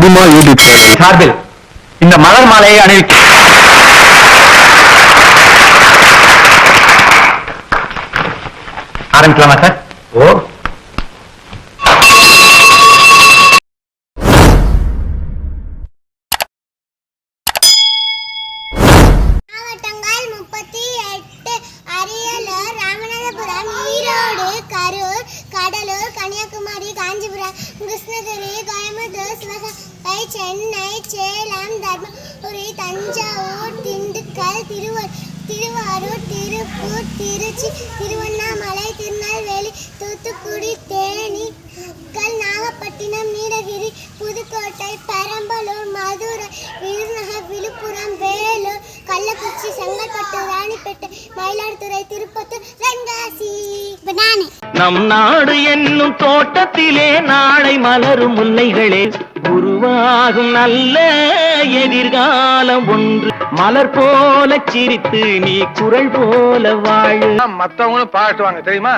அதிகமா ஈடுபட்டு சார்பில் இந்த மலர் மாலையை அணிவிக்க ஆரம்பிக்கலாமா சார்? ஓ. கடலூர் கன்னியாகுமரி காஞ்சிபுரம் கிருஷ்ணகிரி கோயம்புத்தூர் சிவகங்கை சென்னை சேலம் தர்மபுரி தஞ்சாவூர் திண்டுக்கல் திருவ திருவாரூர் திருப்பூர் திருச்சி திருவண்ணாமலை திருநெல்வேலி தூத்துக்குடி தேனி கல் நாகப்பட்டினம் நீலகிரி புதுக்கோட்டை பெரம்பலூர் மதுரை விருதுநகர் விழுப்புரம் வேலூர் கள்ளக்குறிச்சி செங்கல்பட்டு ராணிப்பேட்டை மயிலாடுதுறை திருப்பத்தூர் நம் நாடு என்னும் தோட்டத்திலே நாளை மலரும் முல்லைகளே. உருவாகும் நல்ல எதிர்காலம் ஒன்று. மலர் போல சிரித்து நீ குரல் போல வாழு. மத்தவங்களும் பாட்டுவாங்க தெரியுமா?